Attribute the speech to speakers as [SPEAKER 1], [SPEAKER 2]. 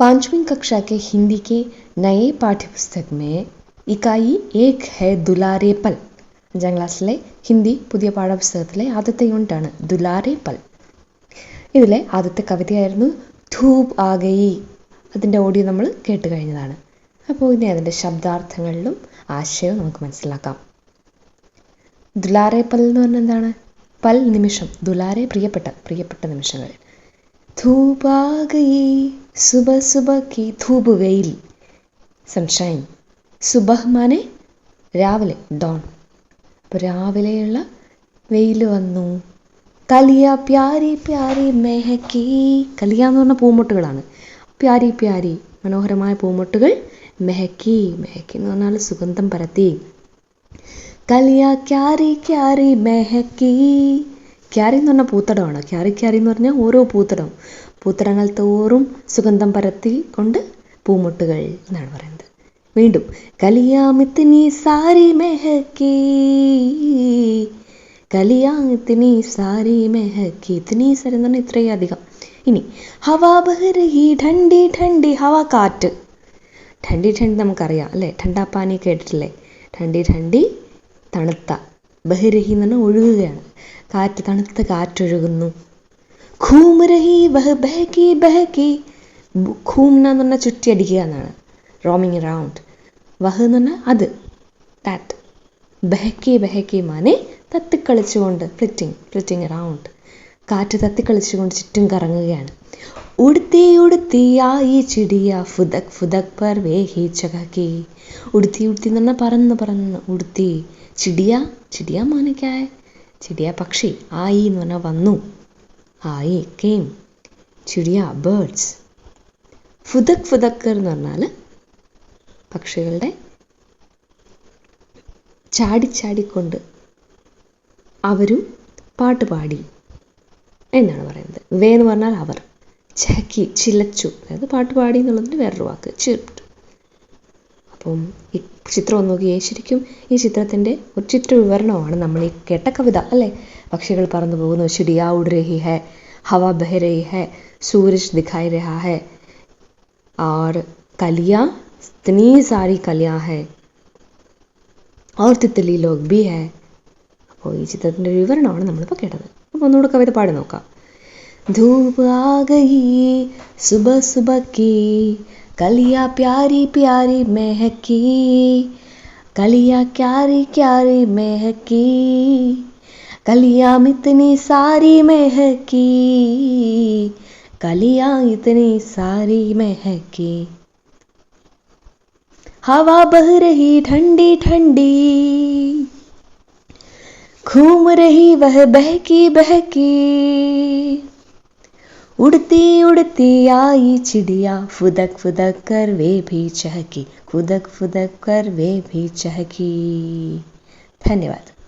[SPEAKER 1] पांचवी कक्षा के हिंदी के नए पाठ्यपुस्तक में ഇക്കായി ഏക് ഹെ ദുലാരെ പൽ അഞ്ചാം ക്ലാസ്സിലെ ഹിന്ദി പുതിയ പാഠപുസ്തകത്തിലെ ആദ്യത്തെ യൂണിറ്റാണ് ദുലാരെ പൽ ഇതിലെ ആദ്യത്തെ കവിതയായിരുന്നു ധൂപ് ആഗയി അതിൻ്റെ ഓഡിയോ നമ്മൾ കേട്ട് കഴിഞ്ഞതാണ് അപ്പോൾ ഇനി അതിൻ്റെ ശബ്ദാർത്ഥങ്ങളിലും ആശയവും നമുക്ക് മനസ്സിലാക്കാം ദുലാരെ പൽ എന്ന് പറഞ്ഞാൽ എന്താണ് പൽ നിമിഷം ദുലാരെ പ്രിയപ്പെട്ട പ്രിയപ്പെട്ട നിമിഷങ്ങൾ ധൂപ് ആഗയി സുബ സുബ കി ധൂപ് വെയിൽ സൺഷൈൻ സുബഹ് രാവിലെ ഡോൺ അപ്പോൾ രാവിലെയുള്ള വെയിൽ വന്നു. കലിയ പ്യാരി പ്യാരി മെഹക്കി. കലിയ എന്ന് പറഞ്ഞ പൂമൊട്ടുകളാണ്. പ്യാരി പ്യാരി മനോഹരമായ പൂമൊട്ടുകൾ മെഹക്കി. മെഹക്കി എന്ന് പറഞ്ഞാൽ സുഗന്ധം പരത്തി. കലിയ ക്യാരി ക്യാരി മെഹക്കി. ക്യാരി എന്ന് പറഞ്ഞാൽ പൂത്തടമാണ്. ക്യാരി ക്യാരി എന്ന് പറഞ്ഞാൽ ഓരോ പൂത്തടം പൂത്തടങ്ങൾ തോറും സുഗന്ധം പരത്തി കൊണ്ട് പൂമുട്ടുകൾ എന്നാണ് പറയുന്നത്. വീണ്ടും കലിയാമിത്തിനി സാരി മെഹക്കി കലിയാമിത്തിനി സാരി മെഹക്കി. ഇത്തിനി സാരി എന്ന് പറഞ്ഞാൽ ഇത്രയും അധികം. ഇനി ഹവാ ഠണ്ടി ഠണ്ടി ഹവ കാറ്റ്. ഠണ്ടി ഠണ്ടി നമുക്കറിയാം അല്ലേ? ഠണ്ടാപ്പാനി കേട്ടിട്ടില്ലേ? ഠണ്ടി ഠണ്ടി തണുത്ത. ബഹരഹി എന്ന് പറഞ്ഞാൽ ഒഴുകുകയാണ്. കാറ്റ് തണുത്ത കാറ്റൊഴുകുന്നു. ഖൂം രഹി ബഹ് ഖൂംന എന്ന് പറഞ്ഞാൽ ചുറ്റിയടിക്കുക എന്നാണ്. Roaming round. വഹ് എന്ന് പറഞ്ഞാൽ അത്. That ബഹക്കി ബഹക്കി Mane തത്തിക്കളിച്ചുകൊണ്ട് flitting flitting around കാറ്റ് തത്തിക്കളിച്ചുകൊണ്ട് ചുറ്റും കറങ്ങുകയാണ്. ഉടുത്തി ഉടുത്തിയായി ചിടിയ ഫുദക് ഫുദക് പർവേഹി ചകക്കി ഉടുത്തി ഉടുത്തി എന്ന് പറന്ന് പറന്ന്. ഉടുത്തി ചിടിയ ചിടിയ മാനക്കായ ചിടിയ പക്ഷി ആയി എന്ന് പറഞ്ഞാൽ വന്നു. ആയി കെയിം ചിടിയ ബേർഡ്സ് ഫുദക് ഫുദക്കർ എന്ന് പറഞ്ഞാൽ പക്ഷികളുടെ ചാടിച്ചാടിക്കൊണ്ട് അവരും പാട്ട് പാടി. എന്നാണ് പറയുന്നത് വേ എന്ന് പറഞ്ഞാൽ അവർ ചക്കി ചിലച്ചു അതായത് പാട്ട് പാടി എന്നുള്ളതിന് വേറൊരു വാക്ക് ചിർട്ട് അപ്പം ഈ ചിത്രം ഒന്ന് നോക്കിയേ ശരിക്കും ഈ ചിത്രത്തിൻ്റെ ഒരു ചിത്ര വിവരണമാണ് നമ്മൾ ഈ കേട്ട കവിത അല്ലേ പക്ഷികൾ പറന്നു പോകുന്നു ചിടിയ ഉഡ് രഹി ഹെ ഹവ ബഹ രഹി ഹെ സൂരജ് ദിഖായി രഹാ ഹെ और कलियाँ इतनी सारी कलियाँ है और तितली लोग भी है അപ്പോൾ ഈ ചിത്രത്തിൻ്റെ വിവരണമാണ് നമ്മളിപ്പോൾ കേട്ടത് അപ്പോൾ ഒന്നുകൂടെ കവിത പാടി നോക്കാം ധൂപ് ആ ഗയി സുബ സുബ की कलिया प्यारी प्यारी महकी कलिया क्यारी क्यारी महकी कलियाँ इतनी सारी महकी कलियाँ इतनी सारी महकी हवा बह रही ठंडी ठंडी घूम रही वह बहकी बहकी। उड़ती उड़ती आई चिड़िया, फुदक फुदक कर वे भी चहकी, फुदक फुदक कर वे भी चहकी। धन्यवाद।